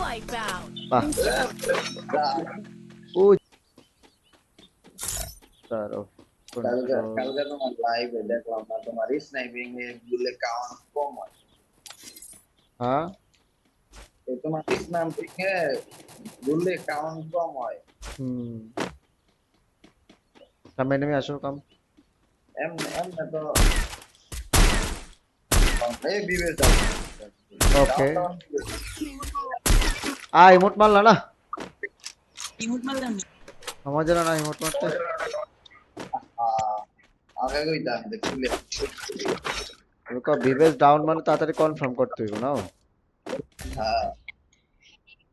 Wipeout. বাহ ও তারও কালকে কালকে তোমার লাইভে দেখলাম না তোমার স্নাইপিং এ গুলে কাউন্ট কম হয় হ্যাঁ তো তোমার স্নাইপিং এ গুলে কাউন্ট কম হয় হুম সামনে নেমে আসো কাম এমনি এমনি তো এই বিবেচ Okay. আ ইমোট মারলা না ইমোট মারলাম আমার জানা না ইমোট মারতে। আগে কইতাম দেখছিলে তুমি কো বিবেস ডাউন মানে তাড়াতাড়ি কনফার্ম করতে হইব না হ্যাঁ।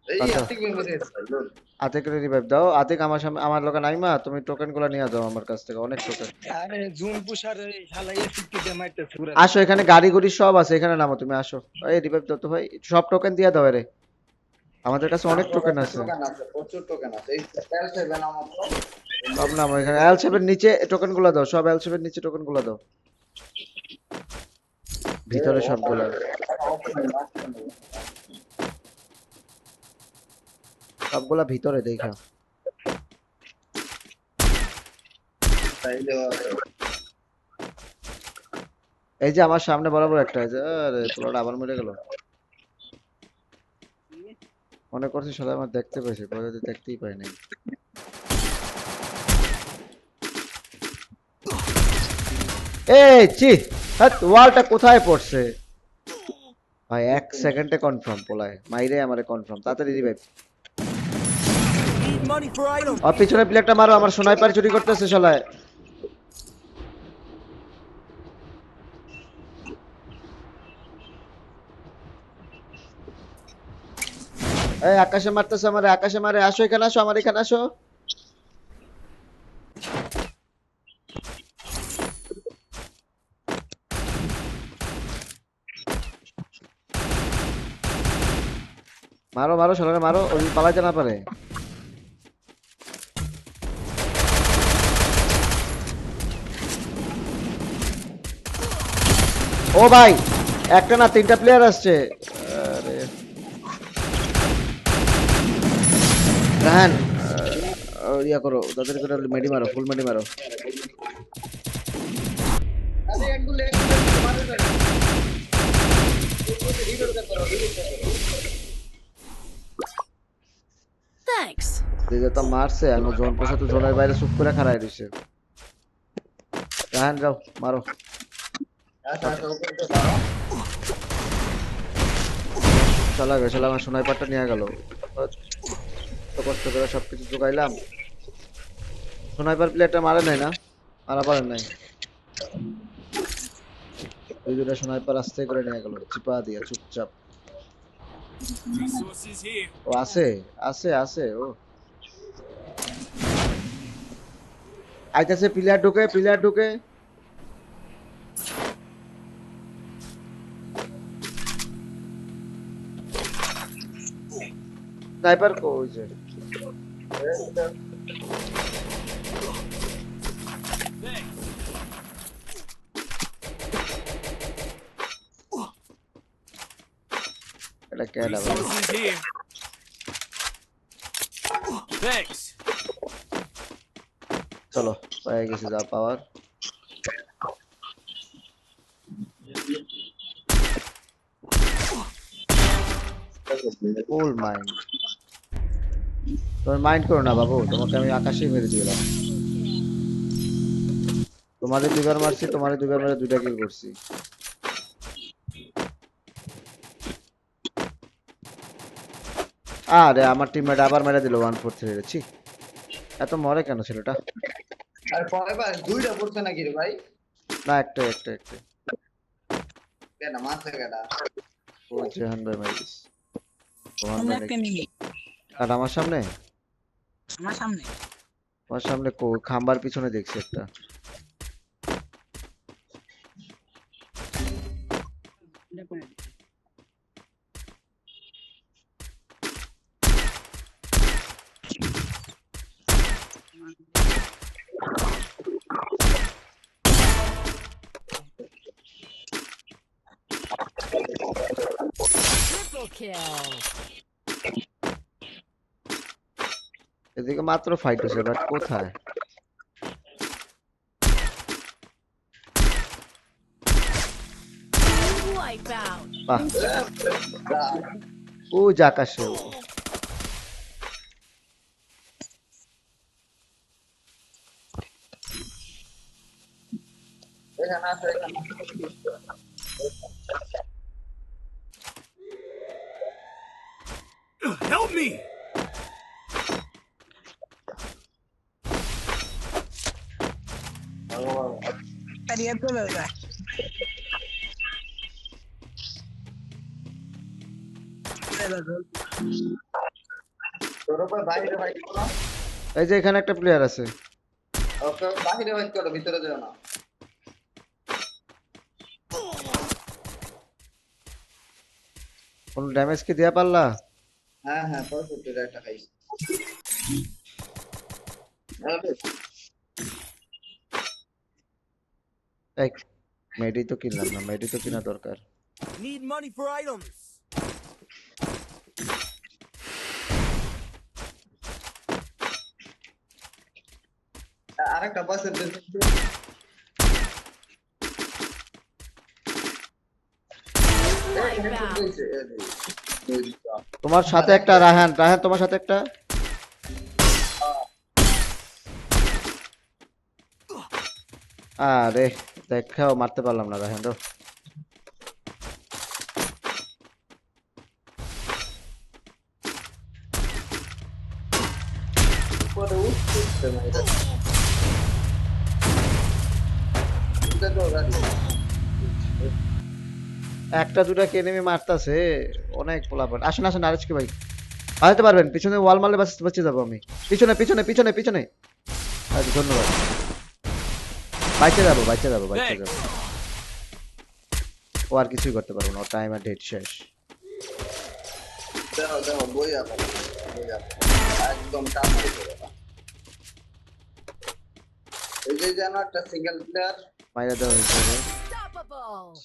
এই আচ্ছা। Atik memory load Atik revive দাও। আতিক আমার সামনে আমার লোকে নাইমা তুমি টোকেনগুলো নিয়ে যাও আমার কাছ থেকে অনেক টোকেন আরে জুন পুষার এই শালা এসিপি দে মাইরতেছে পুরা? আসো এখানে গাড়ি গুড়ি সব আছে এখানে নামো তুমি আসো। এই রিভাইভ দাও তো ভাই সব টোকেন দিয়ে দাও রে আমাদের কাছে অনেক টোকেন আছে। প্রচুর টোকেন আছে। এই আমার এখানে নিচে টোকেনগুলো দাও সব নিচে টোকেনগুলো দাও। ভিতরে সবগুলো। সবগুলা ভিতরে দেখা। এই যে আমার সামনে বরাবর একটা আছে আরে পোলাটা আবার মরে গেল। মনে করছি সবাই আমার দেখতে পেয়েছে পরে তো দেখতেই পাই নাই। এই চি হাত ওয়ালটা কোথায় পড়ছে? ভাই এক সেকেন্ডে কনফার্ম পোলায়। মাইরে আমারে কনফার্ম তাড়াতাড়ি রিভাইভ items. আর পিছনে প্লেয়ারটা মারো আমার সোনাইপার চুরি করতেছে শালায়। এই আকাশে মারতেছে আমারে, আকাশে মারে, আসো এখানে আসো, আমার এখানে আসো। মারো মারো শালারে মারো, ওই পালাইতে না পারে। ও ভাই, একটা না তিনটা প্লেয়ার আসছে আরে রাহান ইয়া করো তাদের করে মেডি মারো ফুল মেডি মারো। তো মারছে আমি জোন পোষা তো জোনের বাইরে চুপ করে খাড়াই দিছে। রাহান যাও মারো। চলা গেছিল আমার সোনাইপারটা নিয়ে গেল। কষ্ট করে সবকিছু জোগাইলাম। সোনাইপার প্লেয়ারটা মারে নাই না? মারা পারেন নাই? দুই দুটা সোনাইপার আস্তে করে নিয়ে গেল। চিপা দিয়া, চুপচাপ। ও আছে আছে আছে, ও। আইতাছে প্লেয়ার ঢুকে প্লেয়ার ঢুকে। স্নাইপার কই যে? এটা কেডা ভাই Resources here. Thanks. চলো পেয়ে গেছি যা পাওয়ার ফুল মাইন্ড তুমি মাইন্ড করো না বাবু তোমাকে আমি আকাশেই মেরে দিলাম তোমারে দুইবার মারছি তোমারে দুইবার মেরে দুইটা কিল করছি। আরে আমার টিমমেট আবার মেরে দিল ওয়ান ফোর থ্রি ছি। এত মরে কেন ছেলেটা? আর পরে ভাই দুইটা পড়ছে নাকি রে ভাই? না একটা একটা একটা কেন মাথা কেডা ও জেহান ভাই মারিস। আর আমার সামনে? আমার সামনে আমার সামনে খাম্বার পিছনে দেখছি একটা এটা করে দে। Triple kill. এদিকে মাত্র ফাইট হচ্ছে বাট কোথায়? ও যে আকাশে এখানে আছে এখানে Help me! তারিয়ে চলে যায় তোর উপর বাইরে ফাইট করো। এই যে এখানে একটা প্লেয়ার আছে। ওকে বাইরে ফাইট করো ভিতরে যেও না। কোন ড্যামেজ কি দিয়া পারলা? হ্যাঁ হ্যাঁ পঁয়ষট্টির একটা খাইছি। এই মেডি তো কিনলাম না মেডি তো কিনা দরকার Need money for items. আরেকটা বাসের. তোমার সাথে একটা রাহান রাহান তোমার সাথে একটা আরে, দেখাও, মারতে পারলাম না রাহান রো উপরে উঠছে না এটা এটা তো একটা, দুটা কে নেমে মারতাছে? অনেক পোলাপান। আসেন আসেন আরেজকে ভাই। আগাতে পারবেন, পিছনে ওয়াল মারলে বাঁচতে যাব আমি। পিছনে পিছনে পিছনে পিছনে। আচ্ছা ধন্যবাদ। বাইচে যাব বাইচে যাব বাইচে যাব। ও আর কিছুই করতে পারব না টাইম আর ডেট শেষ। দেখো দেখো বই আছে একদম টাপ এই যে যেন একটা সিঙ্গেল প্লেয়ার মাইরা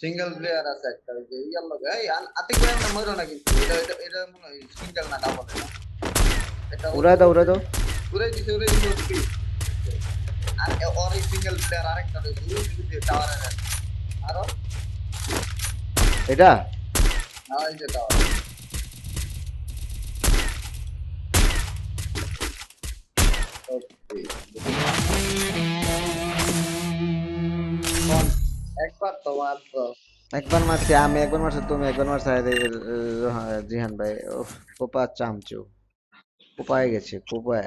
সিঙ্গেল প্লেয়ার আছে একটা ওই যে ইয়ার লগে এই আতিক ভাই আমরা মরো না কিন্তু এটা এটা এটা মনে হয় সিঙ্গেল না ডাবল এটা দাও উড়াই দাও। উড়াই দিছে উড়াই দিছে উঠবি আর এ- ওর এই সিঙ্গেল প্লেয়ার আরেকটা রয়েছে উড়াই দিছে টাওয়ারে আরও? এটা? এই যে টাওয়ার একবার একবার মারছি আমি একবার মারছি তুমি একবার মারছি জিহান ভাই ওফ কোপা চামচু। কোপায় গেছে কোপায়